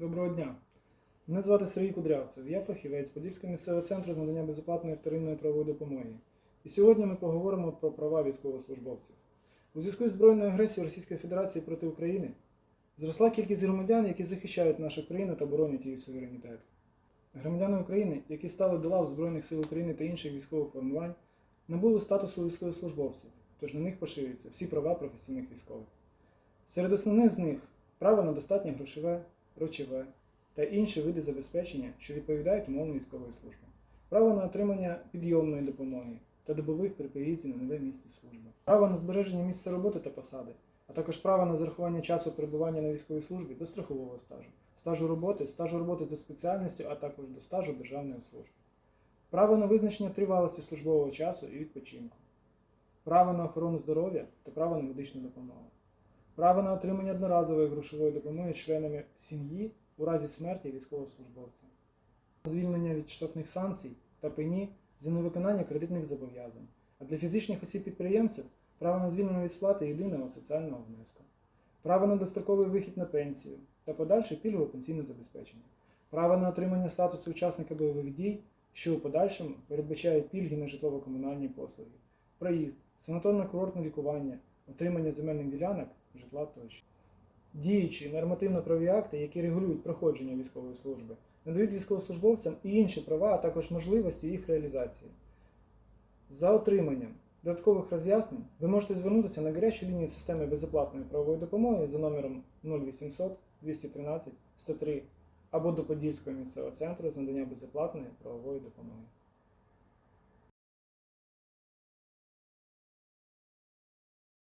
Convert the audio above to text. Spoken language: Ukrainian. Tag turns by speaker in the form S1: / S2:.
S1: Доброго дня. Мене звати Сергій Кудрявцев. Я фахівець Подільського місцевого центру з надання безоплатної вторинної правової допомоги. І сьогодні ми поговоримо про права військовослужбовців. У зв'язку з збройною агресією Російської Федерації проти України зросла кількість громадян, які захищають нашу країну та боронять її суверенітет. Громадяни України, які стали до лав Збройних сил України та інших військових формувань, набули статусу військовослужбовців, тож на них поширюються всі права професійних військових. Серед основних з них право на достатнє грошове, речове та інші види забезпечення, що відповідають умовам військової служби, право на отримання підйомної допомоги та добових при приїзді на нове місце служби, право на збереження місця роботи та посади, а також право на зарахування часу перебування на військовій службі до страхового стажу, стажу роботи, стажу роботи за спеціальністю, а також до стажу державної служби, право на визначення тривалості службового часу і відпочинку, право на охорону здоров'я та право на медичну допомогу. Право на отримання одноразової грошової допомоги членами сім'ї у разі смерті військовослужбовця, звільнення від штрафних санкцій та пені за невиконання кредитних зобов'язань, а для фізичних осіб-підприємців право на звільнення від сплати єдиного соціального внеску, право на достроковий вихід на пенсію та подальше пільгове пенсійне забезпечення, право на отримання статусу учасника бойових дій, що у подальшому передбачає пільги на житлово-комунальні послуги, проїзд, санаторно-курортне лікування, отримання земельних ділянок, житла тощо. Діючі нормативно-правові акти, які регулюють проходження військової служби, надають військовослужбовцям і інші права, а також можливості їх реалізації. За отриманням додаткових роз'яснень ви можете звернутися на гарячу лінію системи безоплатної правової допомоги за номером 0800 213 103 або до Подільського місцевого центру з надання безоплатної правової допомоги.